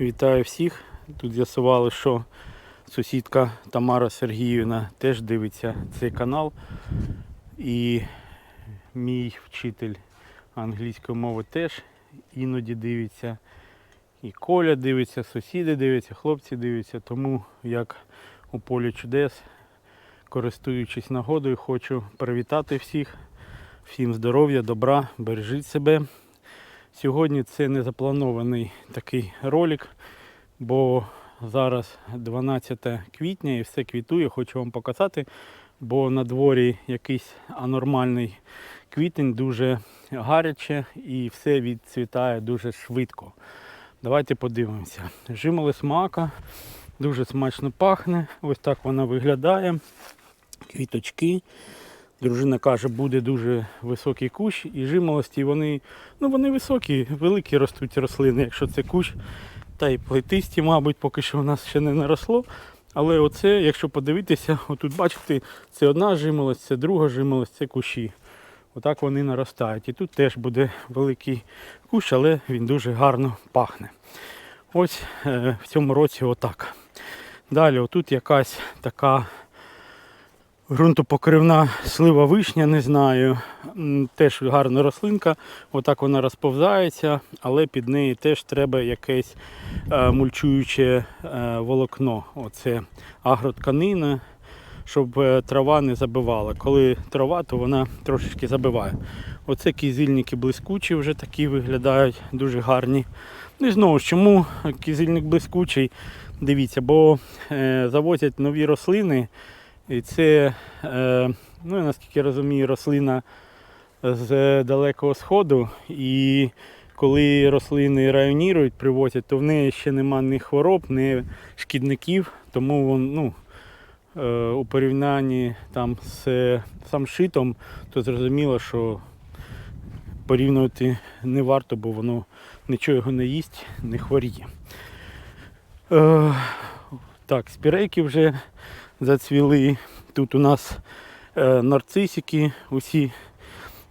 Вітаю всіх. Тут з'ясували, що сусідка Тамара Сергіївна теж дивиться цей канал. І мій вчитель англійської мови теж іноді дивиться. І Коля дивиться, сусіди дивляться, хлопці дивляться. Тому як у полі чудес, користуючись нагодою, хочу привітати всіх. Всім здоров'я, добра, бережіть себе. Сьогодні це не запланований такий ролик, бо зараз 12 квітня і все квітує, хочу вам показати, бо на дворі якийсь анормальний квітень, дуже гаряче і все відцвітає дуже швидко. Давайте подивимося. Жимолость мака, дуже смачно пахне. Ось так вона виглядає. Квіточки. Дружина каже, буде дуже високий кущ і жимолості вони, ну вони високі, великі ростуть рослини, якщо це кущ. Та й плетисті, мабуть, поки що у нас ще не наросло. Але оце, якщо подивитися, отут бачите, це одна жимолость, це друга жимолость, це кущі. Отак вони наростають. І тут теж буде великий кущ, але він дуже гарно пахне. Ось е, в цьому році отак. Далі, отут якась така ґрунтопокривна слива вишня, не знаю. Теж гарна рослинка. Отак вона розповзається, але під неї теж треба якесь е, мульчуюче е, волокно. Оце агротканина, щоб е, трава не забивала. Коли трава, то вона трошечки забиває. Оце кізильники блискучі вже такі виглядають, дуже гарні. Ну і знову ж чому кізильник блискучий? Дивіться, бо завозять нові рослини. І це, е, ну, наскільки я розумію, рослина з далекого сходу. І коли рослини районірують, привозять, то в неї ще нема ні хвороб, ні шкідників. Тому вон, ну, е, у порівнянні там з самшитом, то зрозуміло, що порівнювати не варто, бо воно нічого його не їсть, не хворіє. Е, так, спірейки вже зацвіли. Тут у нас е, нарцисики, усі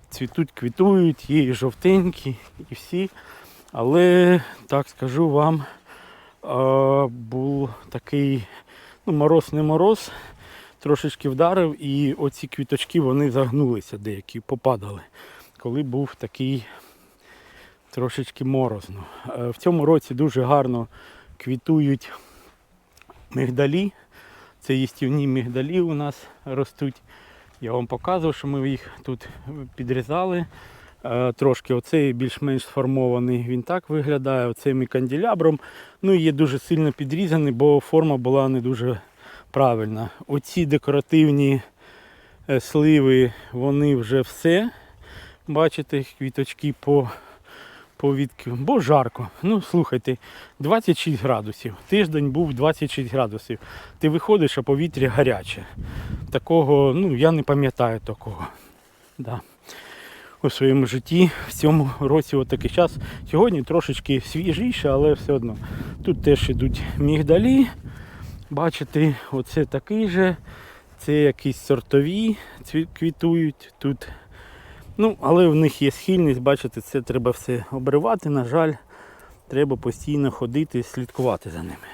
цвітуть, квітують, є і жовтенькі, і всі. Але так скажу вам, е, був такий ну, мороз не мороз, трошечки вдарив, і оці квіточки вони загнулися, деякі попадали, коли був такий трошечки морозно. Е, в цьому році дуже гарно квітують мигдалі. Це їстівні мігдалі у нас ростуть. Я вам показував, що ми їх тут підрізали. Е, Трошки оцей більш-менш сформований, він так виглядає, оцей ми канделябром. Ну і є дуже сильно підрізаний, бо форма була не дуже правильна. Оці декоративні е, сливи, вони вже все. Бачите, квіточки по повідки, бо жарко. Ну, слухайте, 26 градусів. Тиждень був 26 градусів. Ти виходиш, а повітря гаряче. Такого, ну, я не пам'ятаю такого. Да. У своєму житті в цьому році отакий час. Сьогодні трошечки свіжіше, але все одно. Тут теж ідуть мігдалі. Бачите, оце такий же. Це якісь сортові квітують. Тут Ну, але в них є схильність, бачите, це треба все обривати. На жаль, треба постійно ходити слідкувати за ними.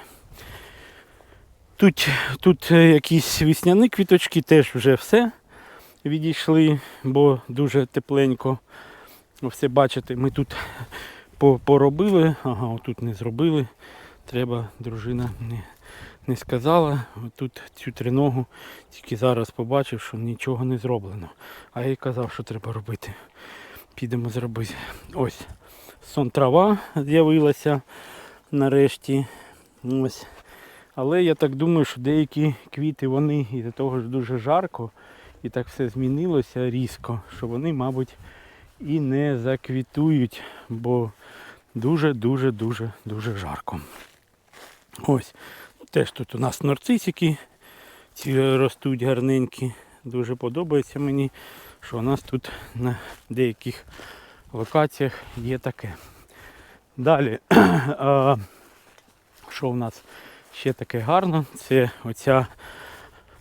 Тут, тут е, якісь весняні квіточки, теж вже все відійшли, бо дуже тепленько. Все бачите, ми тут поробили, ага, отут не зробили. Треба, дружина не, сказала. Тут цю триногу тільки зараз побачив, що нічого не зроблено. А я їй казав, що треба робити. Підемо зробити. Ось сон трава з'явилася нарешті. Ось. Але я так думаю, що деякі квіти вони із-за того ж дуже жарко і так все змінилося різко, що вони, мабуть, і не заквітують, бо дуже-дуже дуже дуже жарко. Ось. Теж тут у нас нарцисики ці ростуть гарненькі. Дуже подобається мені, що у нас тут на деяких локаціях є таке. Далі, а, що в нас ще таке гарно, це оця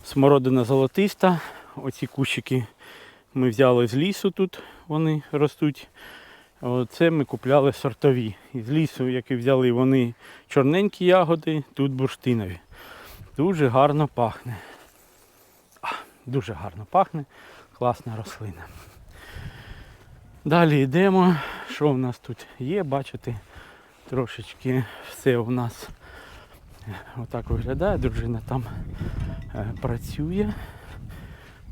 смородина золотиста. Оці кущики ми взяли з лісу тут, вони ростуть. Оце ми купляли сортові. Із лісу, який взяли, вони чорненькі ягоди, тут бурштинові. Дуже гарно пахне. А, Дуже гарно пахне. Класна рослина. Далі йдемо. Що в нас тут є? Бачите, трошечки все у нас отак виглядає. Дружина там е, працює.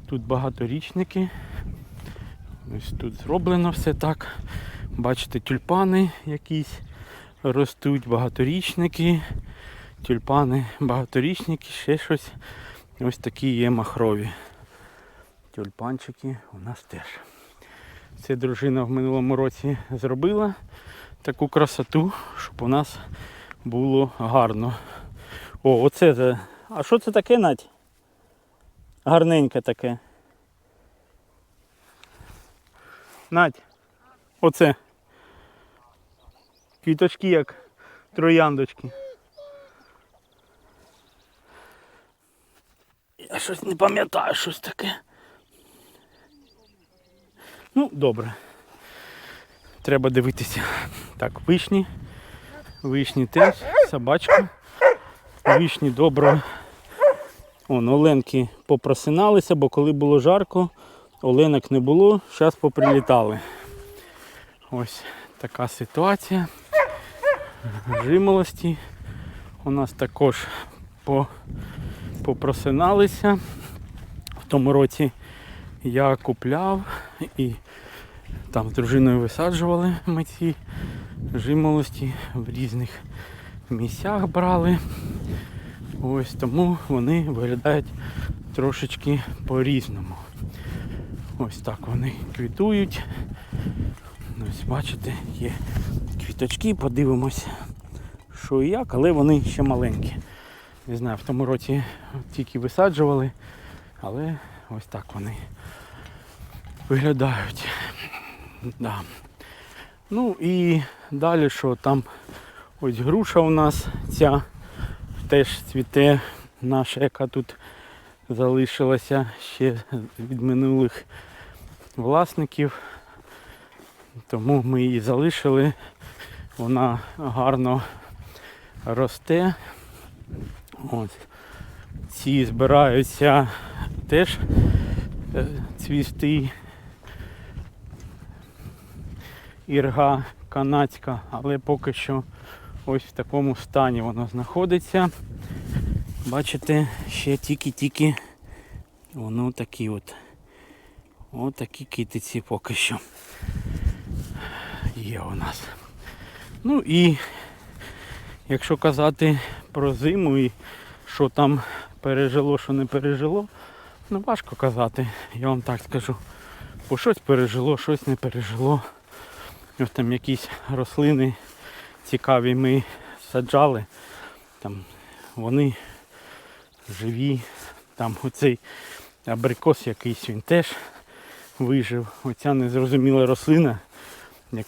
Тут багаторічники. Ось тут зроблено все так. Бачите, тюльпани якісь ростуть, багаторічники, тюльпани, багаторічники, ще щось. Ось такі є махрові. Тюльпанчики у нас теж. Це дружина в минулому році зробила таку красоту, щоб у нас було гарно. О, оце. А що це таке, Надь? Гарненьке таке. Надь, оце. Квіточки як трояндочки. Я щось не пам'ятаю, щось таке. Ну, добре. Треба дивитися. Так, вишні. Вишні теж, собачка. Вишні добре. Он, оленки попросиналися, бо коли було жарко, оленок не було, зараз поприлітали. Ось така ситуація. Жимолості. У нас також по, попросиналися. В тому році я купляв і там з дружиною висаджували ми ці жимолості в різних місцях брали. Ось тому вони виглядають трошечки по-різному. Ось так вони квітують. Ось бачите, є квіточки, подивимось, що і як, але вони ще маленькі. Не знаю, в тому році тільки висаджували, але ось так вони виглядають. Да. Ну і далі що там ось груша у нас ця теж цвіте наша, яка тут залишилася ще від минулих власників. Тому ми її залишили. Вона гарно росте. Ось. Ці збираються теж е, цвісти. Ірга канадська, але поки що ось в такому стані воно знаходиться. Бачите, ще тільки-тільки воно такі от. Ось такі китиці поки що є у нас. Ну і якщо казати про зиму і що там пережило, що не пережило, ну важко казати, я вам так скажу. Бо щось пережило, щось не пережило. Ось там якісь рослини цікаві ми саджали. Там вони живі. Там оцей абрикос якийсь він теж вижив. Оця незрозуміла рослина,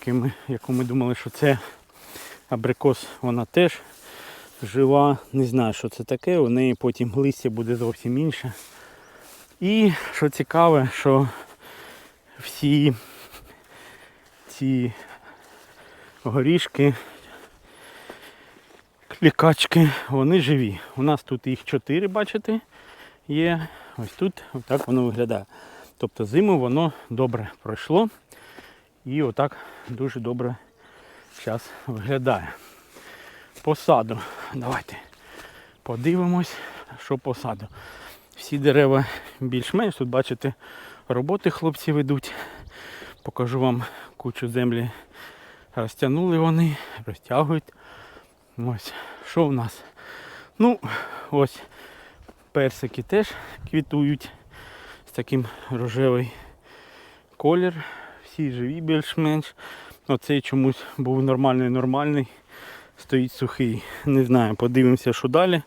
ми, яку ми думали, що це абрикос, вона теж жива. Не знаю, що це таке, у неї потім листя буде зовсім інше. І що цікаве, що всі ці горішки, клікачки, вони живі. У нас тут їх чотири, бачите, є. Ось тут отак воно виглядає. Тобто зиму воно добре пройшло і отак дуже добре зараз виглядає. Посаду. Давайте подивимось, що посаду. Всі дерева більш-менш, тут бачите, роботи хлопці ведуть. Покажу вам кучу землі. Розтягнули вони, розтягують. Ось, що в нас? Ну, ось персики теж квітують таким рожевий колір. Всі живі більш-менш. Оцей чомусь був нормальний, нормальний. Стоїть сухий. Не знаю, подивимося, що далі.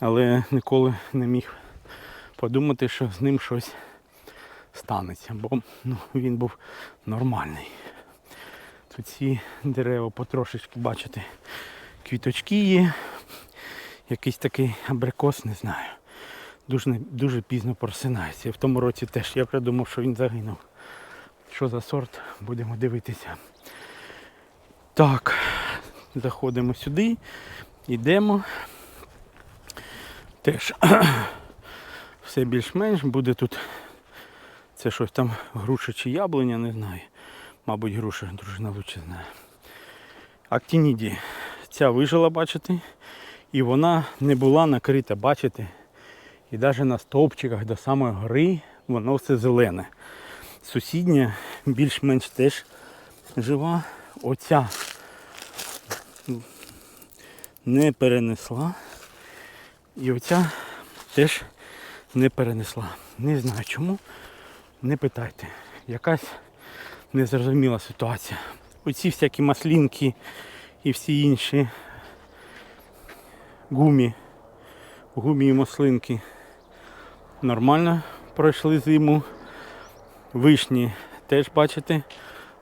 Але ніколи не міг подумати, що з ним щось станеться, бо ну, він був нормальний. Тут ці дерева потрошечки, бачите, квіточки є. Якийсь такий абрикос, не знаю. Дуже, дуже пізно просинається. В тому році теж я придумав, що він загинув. Що за сорт, будемо дивитися. Так, заходимо сюди, йдемо. Теж все більш-менш буде тут. Це щось там груша чи яблуня, не знаю. Мабуть, груша, дружина лучше знає. Актініді. Ця вижила, бачите, і вона не була накрита, бачите. І навіть на стовпчиках до самої гори воно все зелене. Сусідня більш-менш теж жива. Оця не перенесла. І оця теж не перенесла. Не знаю чому. Не питайте. Якась незрозуміла ситуація. Оці всякі маслінки і всі інші гумі, гумі і маслинки нормально пройшли зиму. Вишні теж бачите,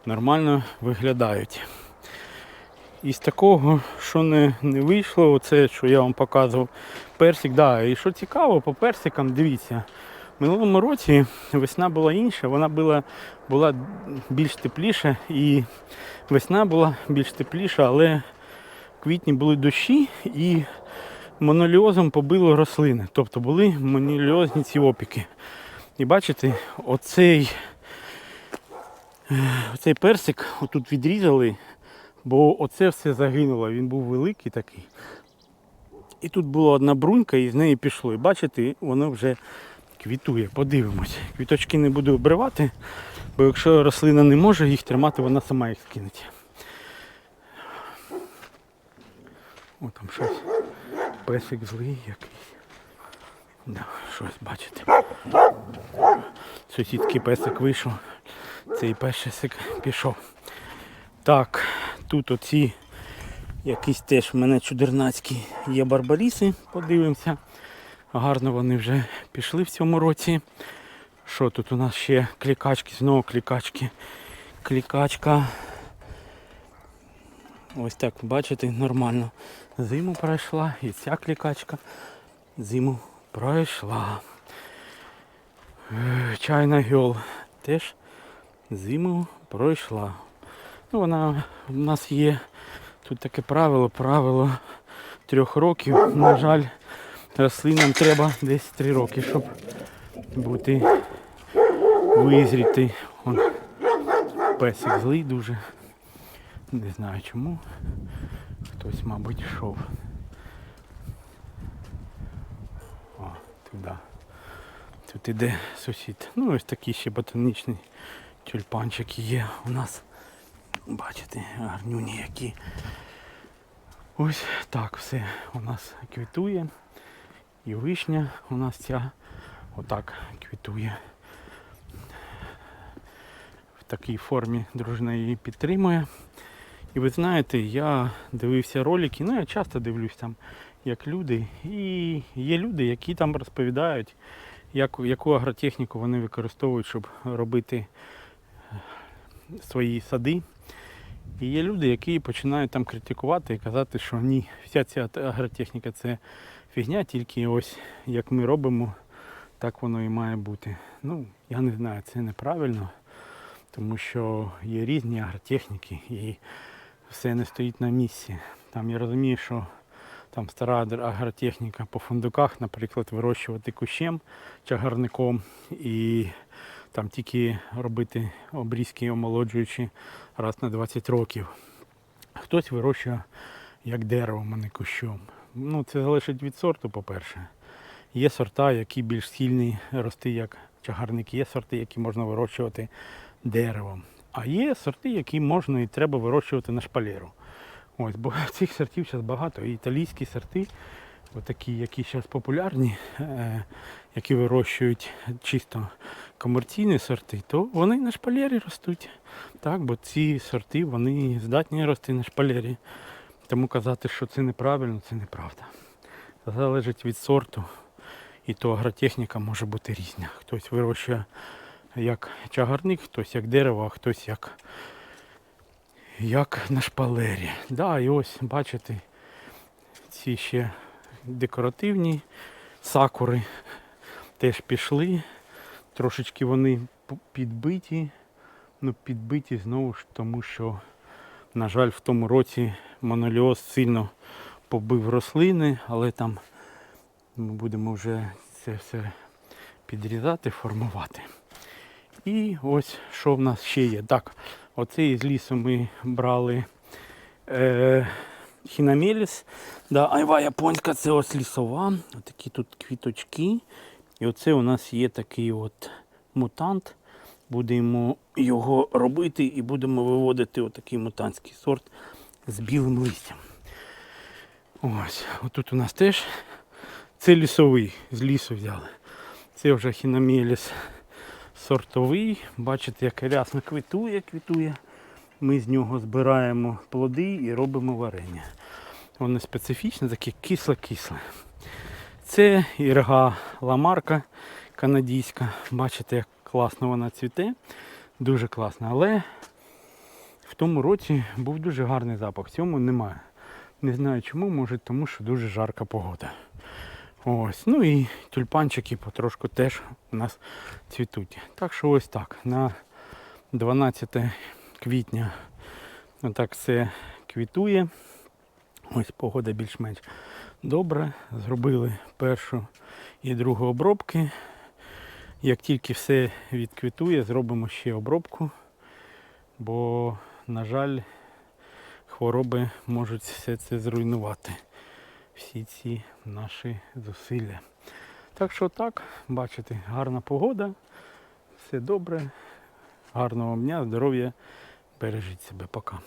нормально виглядають. Із такого, що не, не вийшло, оце, що я вам показував, персик, да, і що цікаво, по персикам, дивіться, в минулому році весна була інша, вона була, була більш тепліша і весна була більш тепліша, але в квітні були дощі і моноліозом побило рослини. Тобто були моноліозні ці опіки. І бачите, оцей, е, оцей персик отут відрізали, бо оце все загинуло. Він був великий такий. І тут була одна брунька, і з неї пішло. І бачите, воно вже квітує. Подивимось. Квіточки не буду обривати, бо якщо рослина не може їх тримати, вона сама їх скинеть. О, там щось. Песик злий якийсь. Да, щось бачите. Сусідський песик вийшов. Цей песик пішов. Так, тут оці якісь теж в мене чудернацькі є барбаріси, подивимося. Гарно вони вже пішли в цьому році. Що тут у нас ще клікачки, знову клікачки. Клікачка. Ось так, бачите, нормально. Зиму пройшла і ця клікачка зиму пройшла. Чайна гьол теж зиму пройшла. Ну, вона у нас є тут таке правило, правило трьох років. На жаль, рослинам треба десь три роки, щоб бути визріти. Он песик злий дуже. Не знаю чому. Хтось, мабуть, йшов. О, туди. Тут іде сусід. Ну ось такі ще ботанічні тюльпанчики є у нас. Бачите, гарнюні які. Ось так все у нас квітує. І вишня у нас ця отак квітує. В такій формі дружина її підтримує. І ви знаєте, я дивився ролики, ну я часто дивлюсь там, як люди. І є люди, які там розповідають, як, яку агротехніку вони використовують, щоб робити е, свої сади. І є люди, які починають там критикувати і казати, що ні, вся ця агротехніка це фігня, тільки ось як ми робимо, так воно і має бути. Ну, я не знаю, це неправильно, тому що є різні агротехніки і все не стоїть на місці. Там я розумію, що там стара агротехніка по фундуках, наприклад, вирощувати кущем чагарником і там тільки робити обрізки омолоджуючі раз на 20 років. Хтось вирощує як деревом, а не кущом. Ну, це залежить від сорту, по-перше. Є сорта, які більш схильні рости як чагарник, є сорти, які можна вирощувати деревом. А є сорти, які можна і треба вирощувати на шпалеру. Ось, бо цих сортів зараз багато. І італійські сорти, отакі, які зараз популярні, е, які вирощують чисто комерційні сорти, то вони на шпалері ростуть. Так, бо ці сорти вони здатні рости на шпалері. Тому казати, що це неправильно, це неправда. Залежить від сорту. І то агротехніка може бути різна. Хтось вирощує як чагарник, хтось як дерево, а хтось як, як на шпалері. Да, і ось бачите, ці ще декоративні сакури теж пішли. Трошечки вони підбиті, ну, підбиті знову ж тому, що, на жаль, в тому році моноліоз сильно побив рослини, але там ми будемо вже це все підрізати, формувати. І ось що в нас ще є. Так, оцей з лісу ми брали е, хінамеліс. Да, айва японська це ось лісова. Такі тут квіточки. І оце у нас є такий от мутант. Будемо його робити і будемо виводити отакий мутантський сорт з білим листям. Ось, отут у нас теж це лісовий, з лісу взяли. Це вже хінамеліс сортовий. Бачите, як рясно квітує, квітує. Ми з нього збираємо плоди і робимо варення. Воно специфічне, таке кисле-кисле. Це ірга ламарка канадійська. Бачите, як класно вона цвіте. Дуже класно. Але в тому році був дуже гарний запах. Цьому немає. Не знаю чому, може тому, що дуже жарка погода. Ось. Ну і тюльпанчики потрошку теж у нас цвітуть. Так що ось так. На 12 квітня отак все квітує. Ось погода більш-менш добра. Зробили першу і другу обробки. Як тільки все відквітує, зробимо ще обробку, бо, на жаль, хвороби можуть все це зруйнувати. Всі ці наші зусилля. Так що так, бачите, гарна погода, все добре, гарного дня, здоров'я, бережіть себе, пока.